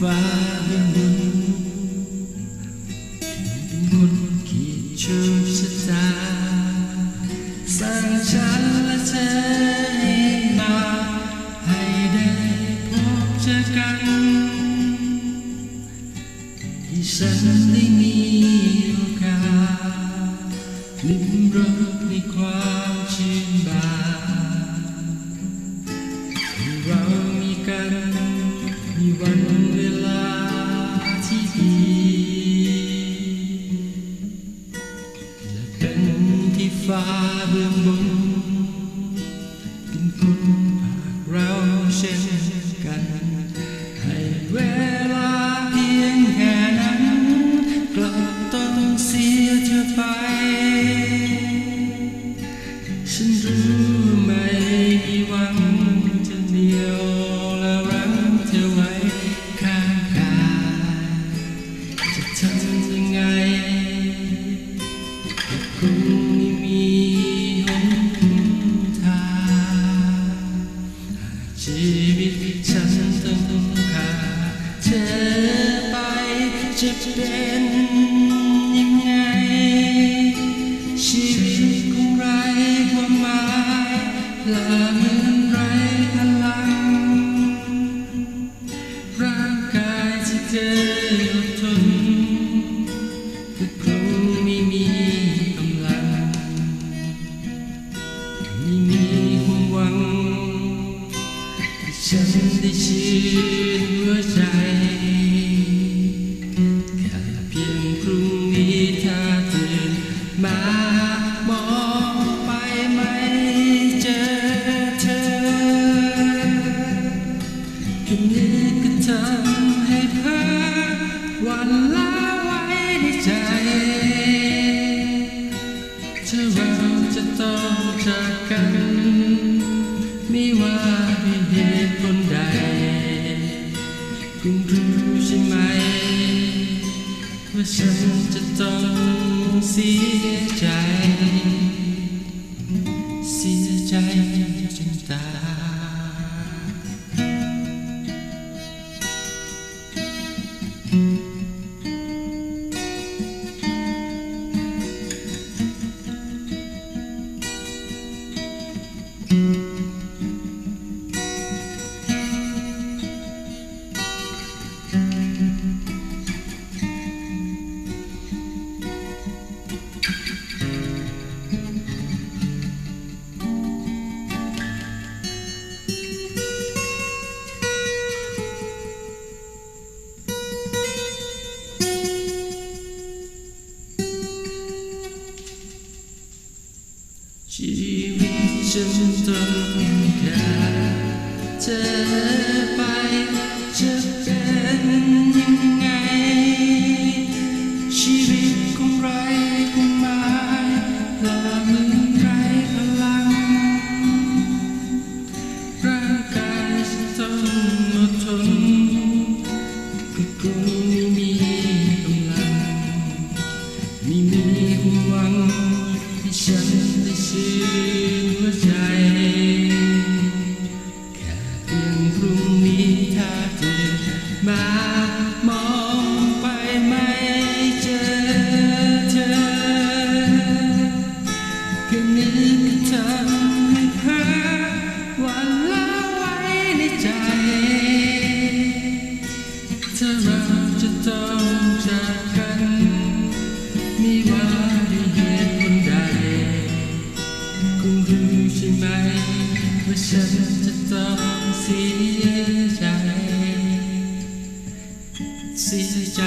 ฟ้าเบื้องบนเป็นคนขีดชคชะตาสร้างฉันและเธอให้มา ให้ได้พบเจอกันที่ฉันได้มีโอกาสลิ้มรสในความชื่นบาน เป็นคนภาคเราเช่นกัน ให้เวลาเพียงแค่นั้นกลับต้องเสียเธอไป จะ คุณรู้ใช่ไหม ว่าฉันจะต้องเสียใจ เสียใจจนตาย ชีวิตฉันต้องการเธอไปจะเป็นยังไง ชีวิตคงไร้ความหมายและมือนไรพลังร่างกายฉันต้อง ฉันจะต้องเสียใจ เสียใจ